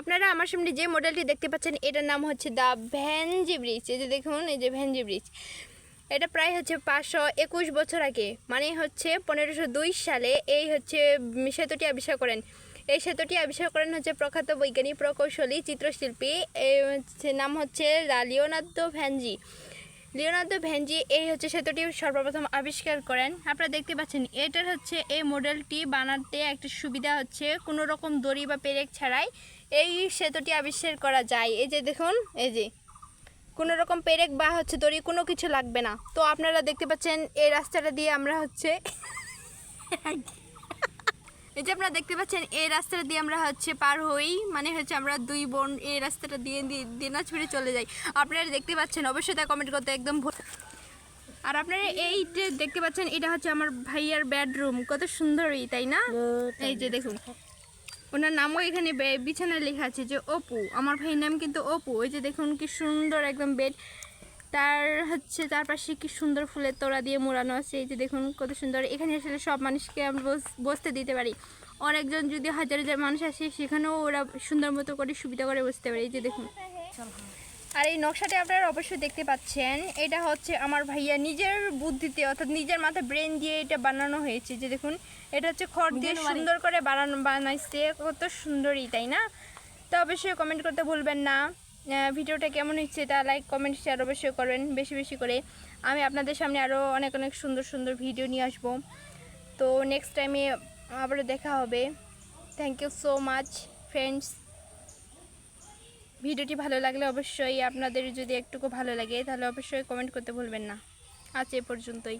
আপনারা আমার সামনে যে মডেলটি দেখতে পাচ্ছেন, এটার নাম হচ্ছে দ্য ভ্যানজি ব্রিজ এই যে দেখুন, এই যে ভ্যানজি ব্রিজ এটা প্রায় হচ্ছে পাঁচশো একুশ বছর আগে মানে হচ্ছে পনেরোশো দুই সালে এই হচ্ছে সেতুটি আবিষ্কার করেন। এই সেতুটি আবিষ্কার করেন হচ্ছে প্রখ্যাত বৈজ্ঞানিক প্রকৌশলী, চিত্রশিল্পী এই হচ্ছে, নাম হচ্ছে লালিওনাথ ভ্যানজি লিওনার্দো ভ্যানজি এই হচ্ছে সেতুটি সর্বপ্রথম আবিষ্কার করেন। আপনারা দেখতে পাচ্ছেন, এটার হচ্ছে এই মডেলটি বানাতে একটা সুবিধা হচ্ছে, কোনো রকম দড়ি বা পেরেক ছাড়াই এই সেতুটি আবিষ্কার করা যায়। এই যে দেখুন, এই যে, কোনো রকম পেরেক বা হচ্ছে দড়ি কোনো কিছু লাগবে না। তো আপনারা দেখতে পাচ্ছেন, এই রাস্তাটা দিয়ে আমরা হচ্ছে এই যে আপনারা দেখতে পাচ্ছেন এই রাস্তাটা দিয়ে আমরা হচ্ছে পার হই। মানে হচ্ছে আমরা দুই বোন এই রাস্তাটা দিয়ে দিনাজপুরে চলে যাই। আপনারা দেখতে পাচ্ছেন অবশ্যই তা কমেন্ট করতে একদম আর আপনারা এই যে দেখতে পাচ্ছেন এটা হচ্ছে আমার ভাইয়ার বেডরুম কত সুন্দরই তাই না? এই যে দেখুন। ওনার নামও এখানে বিছানায় লেখা আছে যে অপু। আমার ভাইয়ের নাম কিন্তু অপু। ওই যে দেখুন কি সুন্দর একদম বেড তার হচ্ছে তার পাশে কি সুন্দর ফুলের তোড়া দিয়ে মোড়ানো আছে এই যে দেখুন কত সুন্দর। এখানে আসলে সব মানুষকে আমরা বস- বসতে দিতে পারি। অনেকজন যদি হাজার হাজার মানুষ আসে সেখানেও ওরা সুন্দর মতো করে সুবিধা করে বসতে পারে এই যে দেখুন। আর এই নকশাটা আপনারা অবশ্যই দেখতে পাচ্ছেন। এটা হচ্ছে আমার ভাইয়া নিজের বুদ্ধিতে অর্থাৎ নিজের মাথায় ব্রেন দিয়ে এটা বানানো হয়েছে যে দেখুন। এটা হচ্ছে খড় দিয়ে সুন্দর করে বানানো বানাইছে কত সুন্দরই তাই না? তো অবশ্যই কমেন্ট করতে ভুলবেন না। ভিডিওটা কেমন হচ্ছে তা লাইক কমেন্ট শেয়ার অবশ্যই করবেন, বেশি বেশি করে। আমি আপনাদের সামনে আরও অনেক অনেক সুন্দর সুন্দর ভিডিও নিয়ে আসব। তো নেক্সট টাইমে আবার দেখা হবে। Thank you so much friends ভিডিওটি ভালো লাগলে অবশ্যই আপনাদের যদি একটুকু ভালো লাগে, তাহলে অবশ্যই কমেন্ট করতে ভুলবেন না। আজ এ পর্যন্তই।